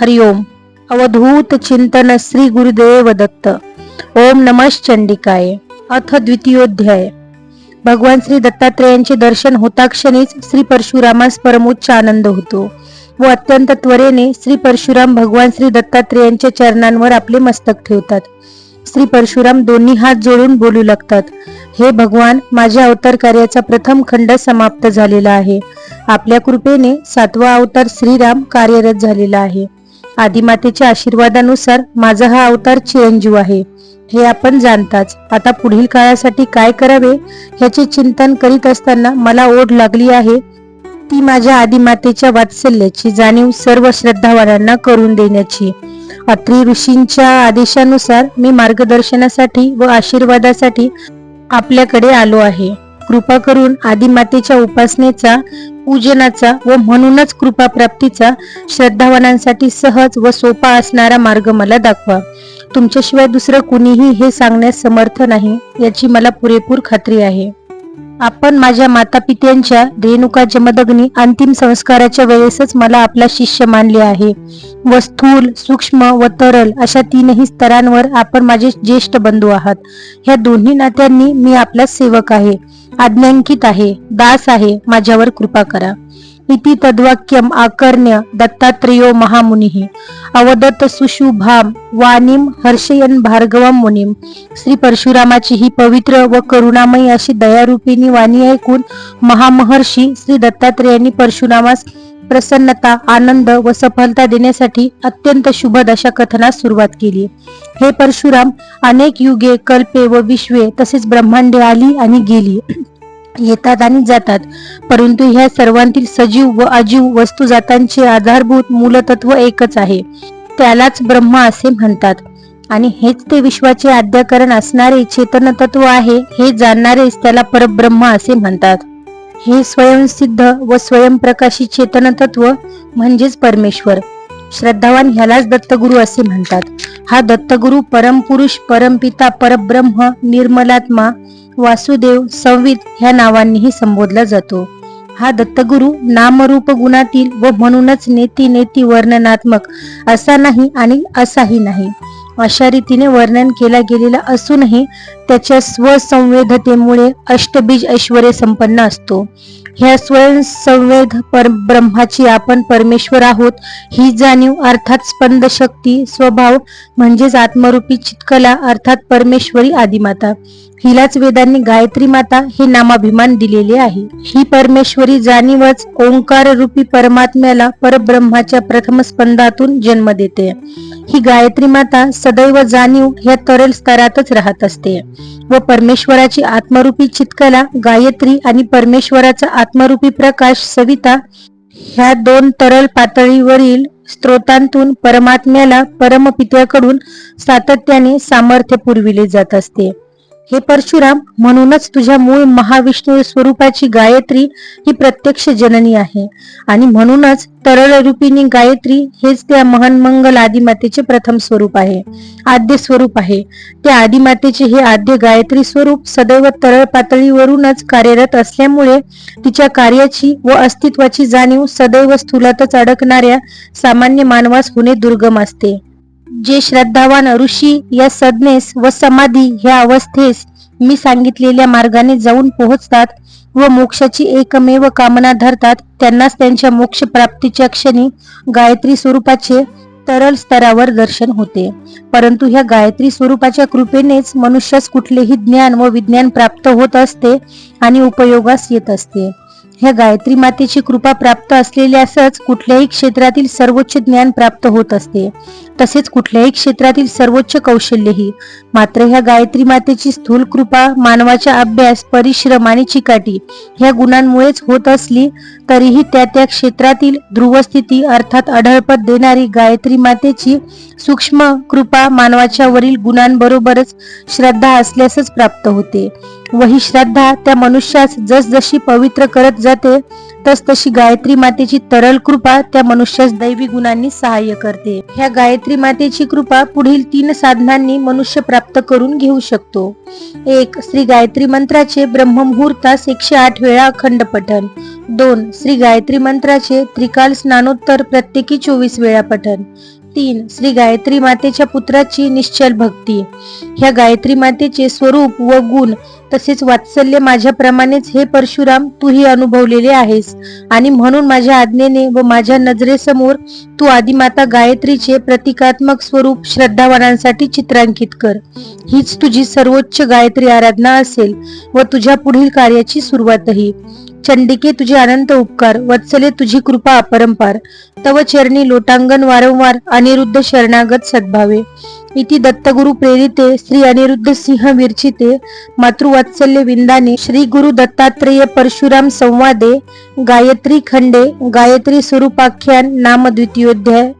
हरिओम। अवधूत चिंतन श्री गुरुदेव दत्त। ओम नमः चंडिकाय। अथ द्वितीयोध्याय। भगवान श्री दत्तात्रेयांचे दर्शन होता क्षणीच श्री परशुरामास परमोच्च आनंद होतो व अत्यंत त्वरेने श्री परशुराम भगवान श्री दत्तात्रेयांच्या चरणांवर आपले मस्तक ठेवतात. श्री परशुराम दोन्ही हात जोडून बोलू लागतात हे भगवान माझ्या अवतार कार्याचा प्रथम खंड समाप्त झालेला आहे. आपल्या कृपेने सातवा अवतार श्रीराम कार्यरत झालेला आहे. आदिमातेच्या आशीर्वादानुसार माझा हा अवतार चिरंजीव आहे. हे आपण जाणताच. आता पुढील काळासाठी काय करावे ह्याचे चिंतन करीत असताना मला ओढ लागली आहे. ती माझ्या आदिमातेच्या वात्सल्याची जाणीव सर्व श्रद्धावानांना करून देण्याची. अत्री ऋषींच्या आदेशानुसार मी मार्गदर्शनासाठी व आशीर्वादासाठी आपल्याकडे आलो आहे. कृपा करून आदिमातेच्या उपासनेचा पूजनाचा व म्हणूनच कृपा प्राप्तीचा श्रद्धावानांसाठी सहज व सोपा असणारा मार्ग मला दाखवा. तुमच्याशिवाय दुसरं कुणीही हे सांगण्यास समर्थ नाही याची मला पुरेपूर खात्री आहे. आपण माझ्या माता पित्यांच्या रेणुका जमदग्नी अंतिम संस्काराच्या वेळेसच मला आपला शिष्य मानले आहे. व स्थूल सूक्ष्म व तरल अशा तीनही स्तरांवर आपण माझे ज्येष्ठ बंधू आहात. ह्या दोन्ही नात्यांनी मी आपला सेवक आहे. आज्ञांकित आहे. दास आहे. माझ्यावर कृपा करा. इति तद्वाक्यम आकर्ण्य दत्तात्रेयो महामुनिः। अवदत्त सुशुभाम वाणीम हर्षयन भार्गवम मुनीम। श्री परशुरामाची ही पवित्र व करुणामयी अशी दयारूपिणी वाणी ऐकून महामहर्षी श्री दत्तात्रेयांनी परशुरामास प्रसन्नता आनंद व सफलता देण्यासाठी अत्यंत शुभ दशा कथनास सुरुवात केली. हे परशुराम अनेक युगे कल्पे व विश्वे तसेच ब्रह्मांडे आली आणि गेली. येतात आणि जातात. परंतु ह्या सर्वांतील सजीव व अजीव वस्तुजातांचे आधारभूत मूलतत्व एकच आहे. त्यालाच ब्रह्मा असे म्हणतात. आणि हेच ते विश्वाचे आद्यकरण असणारे चेतन तत्व आहे हे जाणणारेच त्याला परब्रह्म असे म्हणतात. हे स्वयंसिद्ध व स्वयंप्रकाशी चेतन तत्व म्हणजेच परमेश्वर. श्रद्धावान ह्यालाच दत्तगुरु असे म्हणतात. हा दत्तगुरु परमपुरुष परमपिता परब्रह्म निर्मलात्मा वासुदेव संवित ह्या नावांनीही संबोधला जातो. हा दत्तगुरु नामरूप गुणातील व म्हणूनच नेती नेती वर्णनात्मक असा नाही आणि असाही नाही. अशा रीतीने वर्णन केला गेलेला असूनही त्याच्या स्वसंवेदतेमुळे अष्टबीज ऐश्वर्य संपन्न असतो. ह्या स्वयंसंवेद परब्रह्माची आपण परमेश्वर आहोत ही जाणीव अर्थात स्पंद शक्ती स्वभाव म्हणजेच आत्मरूपी चितकला अर्थात परमेश्वरी आदिमाता. हिलाच वेदांनी गायत्री माता हे नामाभिमान दिलेले आहे. ही परमेश्वरी जाणीवच ओंकार रूपी परमात्म्याला परब्रह्माच्या प्रथम स्पंदातून जन्म देते. ही गायत्री माता सदैव जाणीव ह्या तरल स्तरातच राहत असते व परमेश्वराची आत्मरूपी चितकला गायत्री आणि परमेश्वराचा आत्मरूपी प्रकाश सविता ह्या दोन तरल पातळीवरील स्त्रोतांतून परमात्म्याला परमपित्याकडून सातत्याने सामर्थ्य पुरविले जात असते. हे परशुराम म्हणूनच तुझ्या मूळ महाविष्णू स्वरूपाची गायत्री ही प्रत्यक्ष जननी आहे. आणि म्हणूनच तरळ रूपिणी गायत्री हेच त्या महान मंगल आदिमातेचे प्रथम स्वरूप आहे. आद्य स्वरूप आहे. त्या आदिमातेचे हे आद्य गायत्री स्वरूप सदैव तरळ पातळीवरूनच कार्यरत असल्यामुळे तिच्या कार्याची व अस्तित्वाची जाणीव सदैव स्थूलातच अडकणाऱ्या सामान्य मानवास होणे दुर्गम असते. जे श्रद्धावान ऋषी या सज्ञेस व समाधी ह्या अवस्थेस मी सांगितलेल्या मार्गाने जाऊन पोहोचतात व मोक्षाची एकमेव कामना धरतात त्यांनाच त्यांच्या मोक्ष प्राप्तीच्या क्षणी गायत्री स्वरूपाचे तरल स्तरावर दर्शन होते. परंतु ह्या गायत्री स्वरूपाच्या कृपेनेच मनुष्यास कुठलेही ज्ञान व विज्ञान प्राप्त होत असते आणि उपयोगास येत असते. ह्या गायत्री मातेची कृपा प्राप्त असलेल्यासच कुठल्याही क्षेत्रातील सर्वोच्च ज्ञान प्राप्त होत असते. तसेच कुठल्याही क्षेत्रातील सर्वोच्च कौशल्यही. मात्र ह्या गायत्री मातेची स्थूल कृपा मानवाचा अभ्यास परिश्रम आणि चिकाटी ह्या गुणांमुळेच होत असली तरीही त्या त्या क्षेत्रातील ध्रुवस्थिती अर्थात अढळपत देणारी गायत्री मातेची सूक्ष्म कृपा मानवाच्या वरील गुणांबरोबरच श्रद्धा असल्यासच प्राप्त होते. व ही श्रद्धा त्या मनुष्यास जसजशी पवित्र करत जाते तस तशी गायत्री मातेची तरल कृपा त्या मनुष्यास दैवी गुणांनी सहाय्य करते. ह्या गायत्री मातेची कृपा पुढील तीन साधनांनी मनुष्य प्राप्त करून घेऊ शकतो. एक श्री गायत्री मंत्राचे ब्रह्ममुहूर्तास एकशे आठ वेळा अखंड पठण. दोन श्री गायत्री मंत्राचे त्रिकाल स्नानोत्तर प्रत्येकी चोवीस वेळा पठण. तीन श्री गायत्री मातेच्या पुत्राची निश्चल भक्ती. ह्या गायत्री मातेचे स्वरूप व गुण तसेच वात्सल्य माझ्याप्रमाणेच हे परशुराम तूही अनुभवलेले आहेस. आणि म्हणून माझ्या आज्ञेने व माझ्या नजरेसमोर तू आदिमाता गायत्रीचे प्रतिकात्मक स्वरूप श्रद्धावानांसाठी चित्रांकित कर. हीच तुझी सर्वोच्च गायत्री आराधना असेल व तुझ्या पुढील कार्याची सुरुवातही. चंडिके तुझे अनंत उपकार वत्सले तुझी कृपा अपरंपार तव चरणी लोटांगण वारंवार अनिरुद्ध शरणागत सद्भावे. इति दत्तगुरु प्रेरिते श्री अनिरुद्ध सिंह विरचिते मातृवात्सल्य विंदाने श्री गुरु दत्तात्रेय परशुराम संवादे गायत्री खंडे गायत्री स्वरूपाख्यान नाम द्वितीयोध्याय.